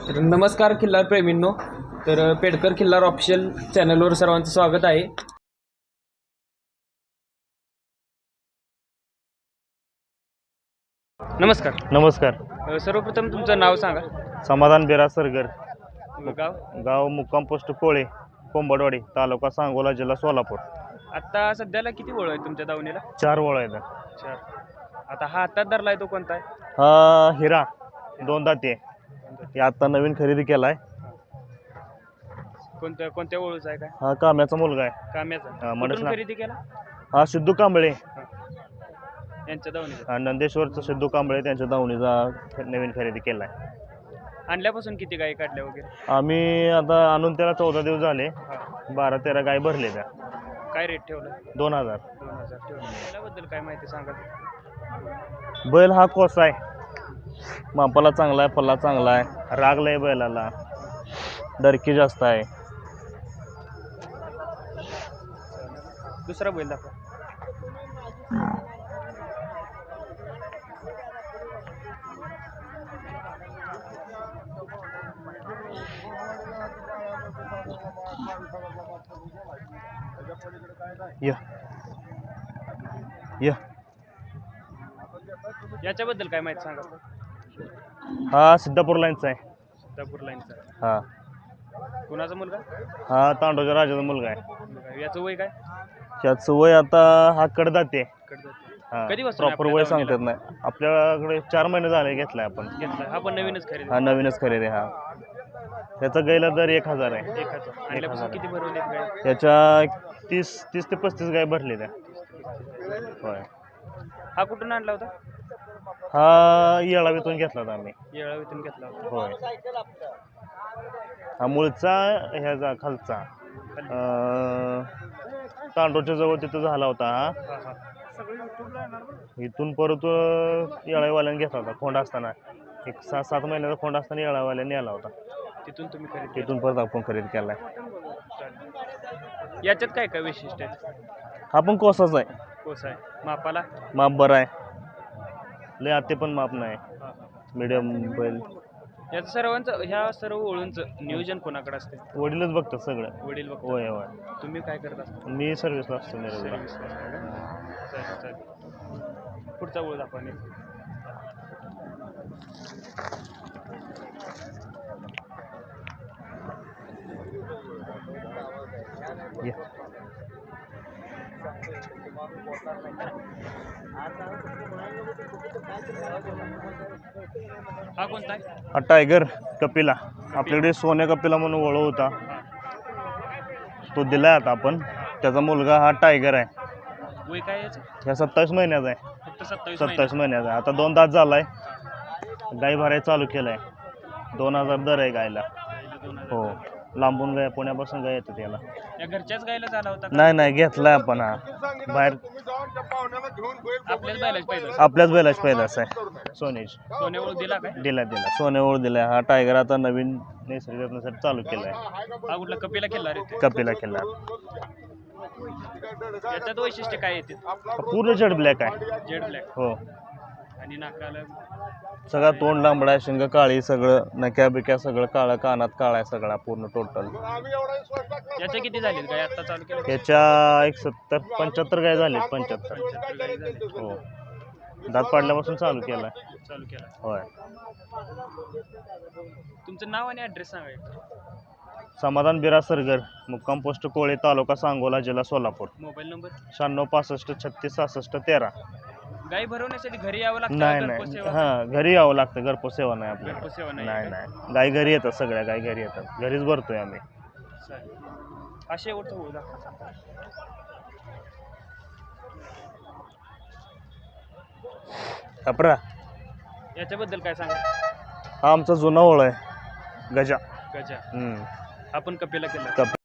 तर नमस्कार खिल्लार प्रेमींनो. तर पेडकर खिल्लार ऑफिशियल चॅनलवर सर्वांचं स्वागत आहे. नमस्कार. नमस्कार. अ, सर्वप्रथम तुमचं नाव सांगा. समाधान बिरा सरगर. गाव? गाव मुक्काम पोस्ट कोळे कोंबडवाडी तालुका सांगोला जिल्हा सोलापूर. आता सध्याला किती ओळ आहे तुमच्या दावणीला? चार वळ आहेत. चार. आता हा हातात धरलाय तो कोणता आहे? हा हिरा दोन दाते हे आता नवीन खरेदी केला आहे कोणत्या कोणत्या ओळूचा आहे काय? हा काम्याचा मुलगा आहे. काम्याचा. हा, कुठून. खरेदी केला? हा सिद्धू कांबळे. यांच्या दावणीला हा नंदेश्वरचा सिद्धू कांबळे त्यांच्या दावणीचा नवीन खरेदी केला आहे आणल्यापासून किती गायी काढल्या वगैरे? आम्ही आता आणून त्याला चौदा दिवस झाले. हा. बारा तेरा गाय भरले त्या. काय रेट ठेवला? दोन हजार. दोन हजार ठेवला. त्याबद्दल काय माहिती सांगा बैल हा कोसा आहे. मापाला चांगला आहे पल्ला चांगला आहे. रागला आहे बैलाला. डरकी जास्त आहे. दुसरा बैल दाखवा. य. य. याच्याबद्दल काय माहिती सांगा. हा सिद्धापूर लाईनचा आहे. सिद्धापूर लाईनचा हा. कुणाचा मुलगा? हा तांडोच्या राजाचा मुलगा आहे. याचं वय काय? त्याचं वय आता हा कडदाते. हा आहे प्रॉपर आपल्या वय सांगतात नाही. आपल्याकडे चार महिने झाले घेतलाय आपण. घेतला हा पण नवीनच खरेदी. हा नवीनच खरेदी हा. त्याचा गैला दर एक हजार आहे. आणल्यापासून किती भरवले त्याच्या तीस तीस ते पस्तीस गाय भरले त्या होय. हा कुठून आणला होता? हा येळावीतून घेतला होता आम्ही. येळावीतून घेतला होता. होय. हा मूळचा ह्याचा खालचा. अं, तांडोच्या जवळ तिथं झाला होता हा. हा हा. इथून परत येळावीवाल्याने घेतला होता खोंड असताना. एक सहा सात महिन्याचा खोंड असताना येळावाल्याने आला होता. तिथून तुम्ही खरेदी तिथून परत आपण खरेदी केलाय. केली. याच्यात काय काय वैशिष्ट्य आहेत हा पण कोसाच आहे. कोस आहे. मापाला? माप बरं आहे. लय आते पण माप नाही. हा, हा. मिडियम बैल. याचं सर्वांचं ह्या सर्व ओळूंचं नियोजन कोणाकडे असते? वडीलच बघतात सगळं. वडील बघ होय होय. तुम्ही काय करत असता? मी सर्व्हिसला असतो चालेल चालेल. पुढचा ओळ दाखवा नीट. हा कोणता आहे? हा टायगर कपिला. आपल्याकडे सोन्या कपिला म्हणून ओळख होता. तो दिलाय आता आपण. त्याचा मुलगा हा टायगर आहे. वय काय याचं? ह्या सत्तावीस महिन्याचा आहे. फक्त सत्तावीस सत्तावीस महिन्याचा आहे. आता दोन दात झालाय. गाई भरायला चालू केलाय. दोन हजार दर आहे गायला. दोन हजार. हो. लांबून गाय पुण्यापासून गाय येतात याला. या घरच्याच गायला झाला होता का? नाही नाही घेतलाय आपण हा. बाहेर आपल्याच बैलाच पाहिजे आपल्याच बैलाच पैदास आहे. सोनेश सोने ओळ दिला काय? दिला दिला. सोने ओळ दिलाय हा टायगर आता नवीन नैसर्गिक चालू केलाय. हा कुठला कपिला केला रे ते? कपिला केला याच्यात वैशिष्ट्य काय येते? पूर्ण जड ब्लॅक आहे. जेड ब्लॅक हो. आणि नाकाला सगळा तोंड लांबडा आहे, शिंग काळी सगळं नक्या बिक्या सगळं काळं कानात काळा आहे सगळा पूर्ण टोटल याच्या किती झाले काय आता चालू केलं याच्या एक सत्तर पंच्याहत्तर गाय झाले पंच्याहत्तर. हो. दात पाडल्यापासून चालू केलाय. चालू केला होय. तुमचं नाव आणि ॲड्रेस सांगा. समाधान बिरा सरगर मुक्काम पोस्ट कोळे तालुका सांगोला जिल्हा सोलापूर. Mobile number? शहाण्णव पासष्ट छत्तीस सहासष्ट तेरा. गाई भरवण्यासाठी घरी यावं लागतं नाही नाही. सेवा? हां घरी यावं लागतं घरपोच सेवा नाही घरपोच सेवा नाही नाही का? नाही. गाय घरी येतात सगळ्या गाय घरी येतात. घरीच भरतोय आम्ही. चालेल. हा शेवटचा होऊ दाखवा. कपरा. याच्याबद्दल काय सांगा? हा आमचा जुना ओळ आहे. गजा. गजा. हम्म. आपण कपिला केला. कपिला